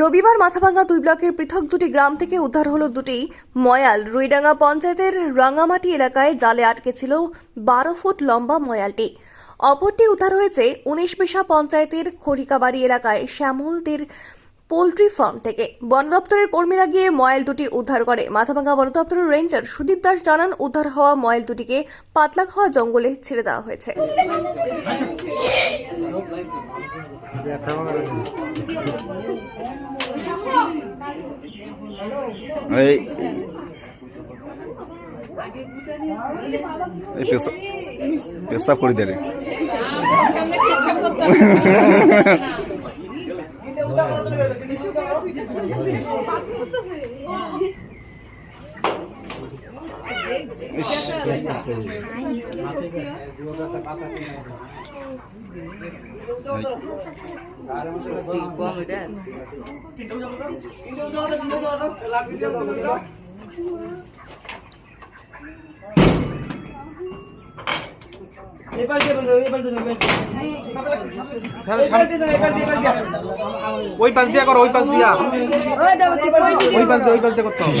রবিবার মাথাভাঙ্গা দুই ব্লকের পৃথক দুটি গ্রাম থেকে উদ্ধার হলো দুটি ময়াল। রুইডাঙ্গা পঞ্চায়েতের রাঙামাটি এলাকায় জালে আটকে ছিল বারো ফুট লম্বা ময়ালটি। অপরটি উদ্ধার হয়েছে উনিশ বিশা পঞ্চায়েতের খড়িকাবাড়ি এলাকায় শ্যামলদের পোলট্রি ফার্ম থেকে। বন দপ্তরের কর্মীরা গিয়ে ময়াল দুটি উদ্ধার করে। মাথাভাঙ্গা বন দপ্তরের রেঞ্জার সুদীপ দাস জানান, উদ্ধার হওয়া ময়াল দুটিকে পাতলা খাওয়া জঙ্গলে ছেড়ে দেওয়া হয়েছে। এই এই পেশা পেশাব করে দে ওই পাশ দিয়া করো ওই পাশ দিয়া। ওই পাশ দিয়ে ওই পাশ দিয়ে করতে হবে।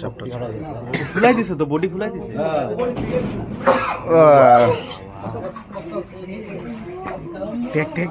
সাপটা ফুলাই দিছে তো বডি ফুলাই দিছে? দেখ দেখ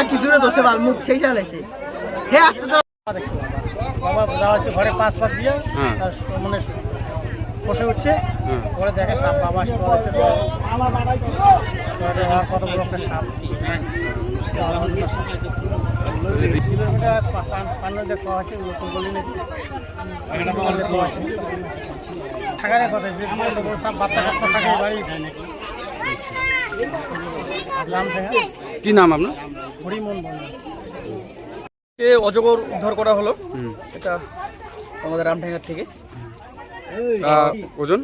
হ্যাঁ কি দূরে দোষে বাল মুখ সেই চালাইছে। হ্যাঁ আসতে তো বাবা যাওয়া হচ্ছে ঘরে পাঁচ পাত দিয়ে হ্যাঁ। তার মানে বসে উঠছে। পরে দেখে সাপ বাবা আসতে আর কত বড় একটা সাপ। হচ্ছে হচ্ছে থাকার কথা যে বাচ্চা কাচ্চা থাকে বাড়ি কি নাম আপনার? হরিমন এ অজগর উদ্ধার করা হলো। এটা আমাদের রামঢাঙ্গার থেকে। ওজন?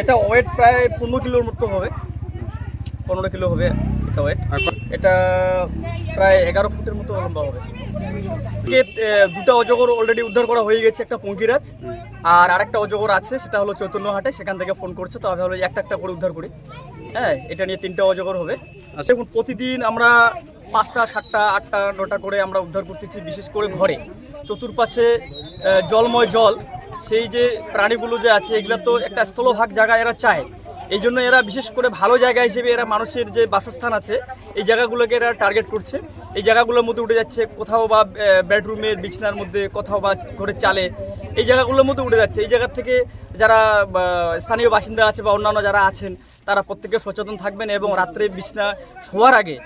এটা ওয়েট প্রায় পনেরো কিলোর মতো হবে। পনেরো কিলো হবে এটা ওয়েট এটা প্রায় এগারো ফুটের মতো লম্বা হবে। দুটা অজগর অলরেডি উদ্ধার করা হয়ে গেছে একটা পঙ্কিরাজ। আর আরেকটা অজগর আছে সেটা হলো চৈতন্যহাটে সেখান থেকে ফোন করছে তো আমি হলো একটা একটা করে উদ্ধার করি। হ্যাঁ এটা নিয়ে তিনটা অজগর হবে। দেখুন প্রতিদিন আমরা পাঁচটা সাতটা আটটা নটা করে আমরা উদ্ধার করতেছি বিশেষ করে ঘরে। চতুর্পাশে জলময় জল সেই যে প্রাণীগুলো যে আছে এগুলো তো একটা স্থলভাগ জায়গায় এরা চায়। এই জন্য এরা বিশেষ করে ভালো জায়গা হিসেবে এরা মানুষের যে বাসস্থান আছে, এই জায়গাগুলোকে এরা টার্গেট করছে। এই জায়গাগুলোর মধ্যে উঠে যাচ্ছে, কোথাও বা বেডরুমের বিছনার মধ্যে কোথাও বা ঘরের চালে, এই জায়গাগুলোর মধ্যে উঠে যাচ্ছে। এই জায়গা থেকে যারা স্থানীয় বাসিন্দা আছে বা অন্যান্য যারা আছেন, তারা প্রত্যেকে সচেতন থাকবেন এবং রাত্রে বিছনা শোয়ার আগে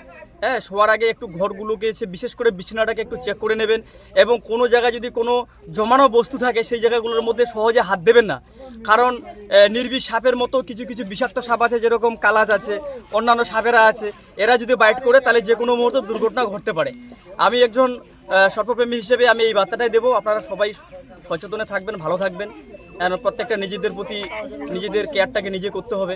হ্যাঁ শোয়ার আগে একটু ঘরগুলোকে এসে বিশেষ করে বিছানাটাকে একটু চেক করে নেবেন এবং কোনো জায়গায় যদি কোনো জমানো বস্তু থাকে, সেই জায়গাগুলোর মধ্যে সহজে হাত দেবেন না। কারণ নির্বিষ সাপের মতো কিছু কিছু বিষাক্ত সাপ আছে, যেরকম কালাজ আছে, অন্যান্য সাপেরা আছে, এরা যদি বাইট করে, তাহলে যে কোনো মুহূর্তে দুর্ঘটনা ঘটতে পারে। আমি একজন সর্বপ্রেমী হিসেবে আমি এই বার্তাটাই দেবো। আপনারা সবাই সচেতনে থাকবেন, ভালো থাকবেন। প্রত্যেকটা নিজেদের প্রতি, নিজেদের কেয়ারটাকে নিজে করতে হবে।